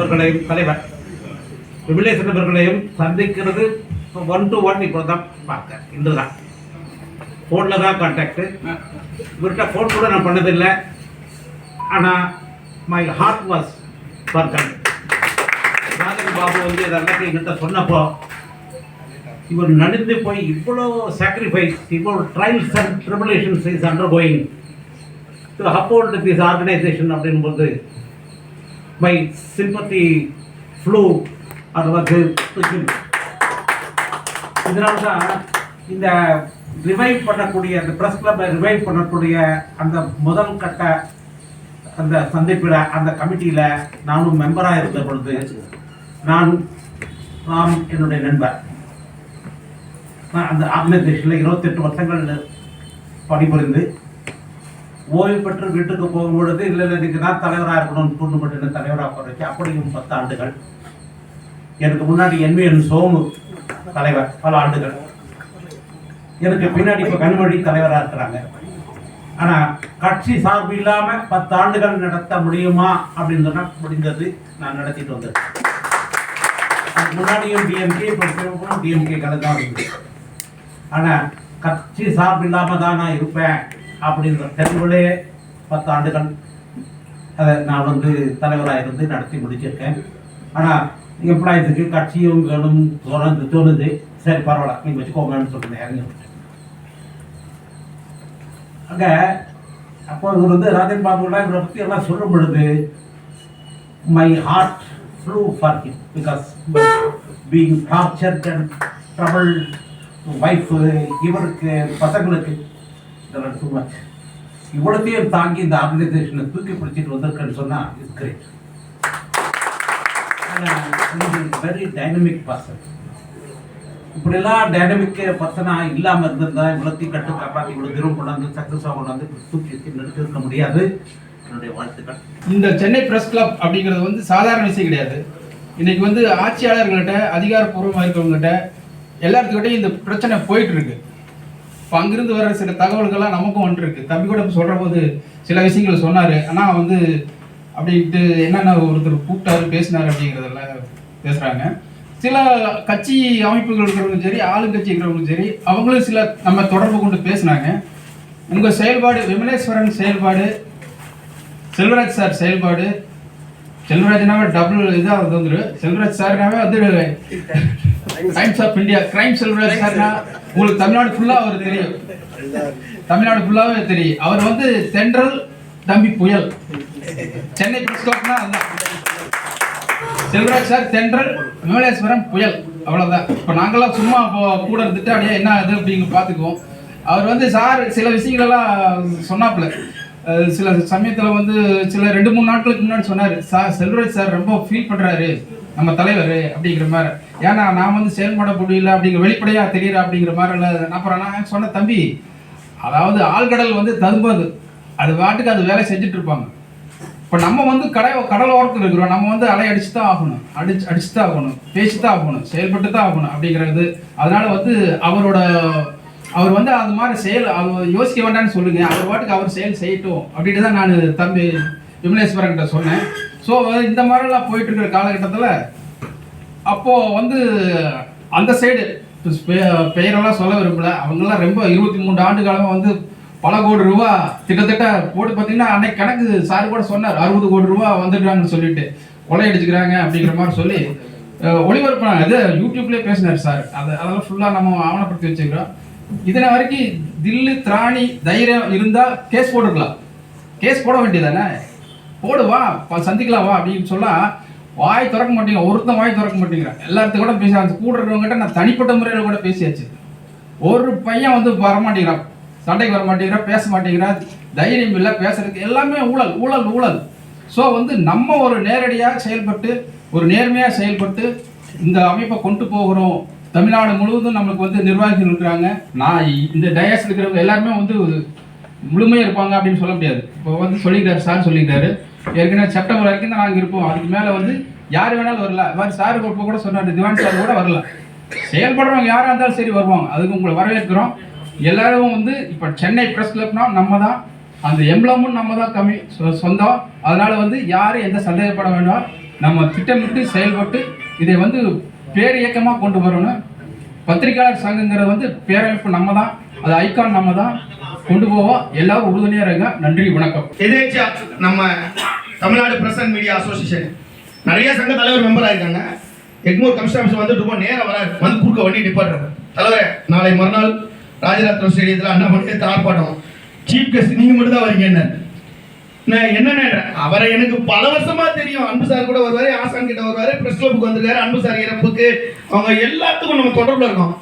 விமலேசன் தலைவர் விமலேசன் நபர்களையும் சந்திக்கிறது. ஒன் டு ஒன் இப்போ தான் பார்க்க. இன்று தான் ஃபோனில் தான் கான்டாக்டு இவர்கிட்ட ஃபோன் கூட நான் பண்ணதில்லை. ஆனால் my heart was broken Rajan Babu வந்து இதெல்லாம் என்கிட்ட சொன்னப்போ இவர் நடந்து போய் இவ்வளோ சாக்ரிஃபைஸ் இவ்வளோ trials and tribulations is undergoing to uphold this organisation அப்படின்போது மை சிம்பத்தி ஃப்ளூ அது இதனால தான் இந்த ரிவைவ் பண்ணக்கூடிய அந்த ப்ரெஸ் கிளப்பை ரிவைவ் பண்ணக்கூடிய அந்த முதல் கட்ட அந்த சந்திப்பில் அந்த கமிட்டியில் நானும் மெம்பராக இருந்த பொழுது நான் ராம் என்னுடைய நண்பர். நான் அந்த ஆர்கனைசேஷனில் இருபத்தெட்டு வருஷங்கள் பணிபுரிந்து ஓய்வு பெற்று வீட்டுக்கு போகும் பொழுது இல்லை இதுக்கு தான் தலைவராக இருக்கணும்னு தூண்டுபட்டு என்ன தலைவராக போறதுக்கு அப்படியும் பத்து ஆண்டுகள். எனக்கு முன்னாடி என். சோமு தலைவர் பல ஆண்டுகள். எனக்கு பின்னாடி இப்போ கண்மொழி தலைவராக இருக்கிறாங்க. ஆனால் கட்சி சார்பு இல்லாமல் பத்து ஆண்டுகள் நடத்த முடியுமா? அப்படின்னு சொன்னால் முடிந்தது. நான் நடத்திட்டு வந்திருக்கேன். அதுக்கு முன்னாடியும் டிஎம்கே இப்போ டிஎம்கே கலந்து இருந்தது ஆனால் கட்சி சார்பு இல்லாமல் தான் நான் இருப்பேன். அப்படின்ற தெளிவுலே பத்து ஆண்டுகள் அதை நான் வந்து தலைவராக இருந்து நடத்தி முடிச்சிருக்கேன். ஆனால் எம்ப்ளாயிஸுக்கு கட்சியும் கடும் தொடர்ந்து தோணுது. சரி பரவாயில்ல. நீங்கள் வச்சுக்கோங்கன்னு சொல்லிட்டு இறங்கி அங்கே அப்போ இவர் வந்து ராஜன் பாபுலாம் இவரை பற்றி எல்லாம் சொல்லும் பொழுது my heart flew for him because being tortured and trouble wife இவருக்கு பசங்களுக்கு டூ மச் இவ்வளோத்தையும் தாங்கி இந்த ஆர்கனைசேஷனை தூக்கி பிடிச்சிட்டு வந்திருக்கேன்னு சொன்னால் it's great very dynamic person இப்படிலாம் டைனமிக் பர்சனாக இல்லாமல் இருந்திருந்தா இவ்வளோத்தையும் கட்டு காப்பாற்றி இவ்வளோ தூரம் கொண்டாந்து சக்ஸஸாக கொண்டாந்து தூக்கி வச்சு நிறுத்திருக்க முடியாது. என்னுடைய வாழ்த்துக்கள். இந்த சென்னை பிரஸ் கிளப் அப்படிங்கிறது வந்து சாதாரண விஷயம் கிடையாது. இன்னைக்கு வந்து ஆட்சியாளர்கள்ட்ட அதிகாரப்பூர்வமாக இருக்கிறவங்ககிட்ட எல்லாத்துக்கிட்டையும் இந்த பிரச்சனை போயிட்டு இருக்கு. இப்போ அங்கிருந்து வர சில தகவல்கள்லாம் நமக்கும் வந்துருக்கு. தம்பி கூட இப்போ சொல்கிற போது சில விஷயங்கள் சொன்னார். ஆனால் வந்து அப்படின்ட்டு என்னென்ன ஒருத்தர் கூப்பிட்டாரு பேசினார் அப்படிங்கிறதெல்லாம் பேசுகிறாங்க சில கட்சி அமைப்புகள் இருக்கிறவங்களும் சரி ஆளுங்கட்சி இருக்கிறவங்களும் சரி அவங்களும் சில நம்ம தொடர்பு கொண்டு பேசினாங்க. உங்கள் செயல்பாடு விமலேஸ்வரன் செயல்பாடு செல்வராஜ் சார் செயல்பாடு செல்வராஜ்னாவே டபுள் இதாக வந்துரு. செல்வராஜ் சார்னாவே வந்து times of India crime Selvaraj சார்னா உங்களுக்கு தமிழ்நாடு ஃபுல்லாக அவர் தெரியும். தமிழ்நாடு ஃபுல்லாகவே தெரியும். அவர் வந்து சென்ட்ரல் தம்பி புயல். சென்னை பிரஸ் கிளப்னா அதுதான் செல்வராஜ் சார் தென்றல் விமலேஸ்வரம் புயல். அவ்வளோதான் இப்போ நாங்களாம் சும்மா இப்போ கூட இருந்துட்டு அப்படியே என்ன இது அப்படிங்க பார்த்துக்குவோம். அவர் வந்து சார் சில விஷயங்களெல்லாம் சொன்னாப்புல. சில சமயத்தில் வந்து சில ரெண்டு மூணு நாட்களுக்கு முன்னாடி சொன்னார். சார் செல்வராஜ் சார் ரொம்ப ஃபீல் பண்ணுறாரு நம்ம தலைவர் அப்படிங்கிற மாதிரி. ஏன்னா நான் வந்து செயல்பட முடியல அப்படிங்கிற வெளிப்படையாக தெரியல அப்படிங்கிற மாதிரி இல்லை. அப்புறம் நான் சொன்ன தம்பி அதாவது ஆழ்கடல் வந்து தரும்பது அது பாட்டுக்கு அது வேலை செஞ்சுட்டு இருப்பாங்க. இப்போ நம்ம வந்து கடை கடல் ஓரத்தில் இருக்கிறோம். நம்ம வந்து அலை அடிச்சு தான் ஆகணும். அடிச்சு அடிச்சு தான் ஆகணும். பேசி தான் ஆகணும். செயல்பட்டு தான் ஆகணும் அப்படிங்கிறது. அதனால வந்து அவரோட அவர் வந்து அது மாதிரி செயல் அவர் யோசிக்க வேண்டாம்னு சொல்லுங்க. அவர் பாட்டுக்கு அவர் செயல் செய்யட்டும். அப்படின்ட்டு தான் நான் தம்பி விமலேஸ்வரன் கிட்ட சொன்னேன். ஸோ இந்த மாதிரிலாம் போயிட்டு இருக்கிற காலகட்டத்தில் அப்போது வந்து அந்த சைடு பெயரெல்லாம் சொல்ல விரும்பல. அவங்கெல்லாம் ரொம்ப இருபத்தி மூணு ஆண்டு காலமாக வந்து பல கோடி ரூபா கிட்டத்தட்ட போட்டு பார்த்தீங்கன்னா அன்னைக்கு கணக்கு சார் கூட சொன்னார். அறுபது கோடி ரூபா வந்துடுறாங்கன்னு சொல்லிட்டு. கொள்ளையடிச்சுக்கிறாங்க அப்படிங்கிற மாதிரி சொல்லி ஒளிபரப்பு இது யூடியூப்லேயே பேசினார் சார். அதை அதெல்லாம் ஃபுல்லாக நம்ம ஆவணப்படுத்தி வச்சுக்கிறோம். இதனை வரைக்கும் தில்லு திராணி தைரியம் இருந்தால் கேஸ் போட்டுருக்கலாம். கேஸ் போட வேண்டியதானே போடு வா சந்திக்கலாம் வா அப்படின்னு சொன்னால் வாய் திறக்க மாட்டேங்க ஒருத்தன் வாய் திறக்க மாட்டேங்கிறான் எல்லாத்துக்கும் கூட பேச அந்த கூட இருக்கிறவங்ககிட்ட நான் தனிப்பட்ட முறையில் கூட பேசியாச்சு. ஒரு பையன் வந்து வர மாட்டேங்கிறான் சண்டைக்கு வர மாட்டேங்கிறான் பேச மாட்டேங்கிறான் தைரியம் இல்லை பேசுறதுக்கு எல்லாமே ஊழல் ஊழல் ஊழல். ஸோ வந்து நம்ம ஒரு நேரடியாக செயல்பட்டு ஒரு நேர்மையாக செயல்பட்டு இந்த அமைப்பை கொண்டு போகிறோம். தமிழ்நாடு முழுவதும் நம்மளுக்கு வந்து நிர்வாகிகள் இருக்கிறாங்க. நான் இந்த டயஸ் இருக்கிறவங்க எல்லாருமே வந்து முழுமையாக இருப்பாங்க அப்படின்னு சொல்ல முடியாது. இப்போ வந்து சொல்லிக்கிறாரு சார் சொல்லிக்கிறாரு. ஏற்கனவே செப்டம்பர் வரைக்கும் தான் நாங்கள் இருப்போம். அதுக்கு மேலே வந்து யார் வேணாலும் வரல மாதிரி சார் இப்போ கூட சொன்னார். திவான் சார் கூட வரல. செயல்படுறவங்க யாராக இருந்தாலும் சரி வருவாங்க. அதுக்கு உங்களை வரவேற்கிறோம். எல்லாரும் வந்து இப்போ சென்னை ப்ரெஸ் கிளப்னா நம்ம தான் அந்த எம்ப்ளமும் நம்ம தான் கம்மி. சொ- சொந்தம். அதனால் வந்து யாரும் எந்த சந்தேகப்பட வேண்டாம். நம்ம திட்டமிட்டு செயல்பட்டு இதை வந்து பேர் இயக்கமாக கொண்டு வரணும். பத்திரிகையாளர் சங்கங்கிறது வந்து பேரமைப்பு நம்ம தான் அது ஐகான் நம்ம தான் கொண்டு போவோம் எல்லாரும் உறுதுணையாக இருங்க. நன்றி வணக்கம். எதேச்சியா நம்ம Tamil Nadu press and media association. நிறைய சங்க தலைவர் மெம்பர் ஆயிருக்காங்க. எக்மோர் கமிஷன் வந்துட்டு வந்து நேரம் வர வந்து குறுக்க வண்டி நிப்பாடுறாரு தலைவரே நாளை மறுநாள் ராஜராத்திரம் ஸ்டேடியத்தில் அண்ணாமலையை ஆர்ப்பாட்டம் சீஃப் கெஸ்ட் நீங்க மட்டும் தான் வரீங்க என்ன? நான் என்னன்னு அவரை எனக்கு பல வருஷமா தெரியும். அன்பு சார் கூட வருவாரு ஆசான் கிட்ட வருவாரு பிரஸ் கிளப்புக்கு வந்திருக்காரு. அன்பு சார் இறப்புக்கு அவங்க எல்லாத்துக்கும் நம்ம தொடர்புல இருக்கோம்.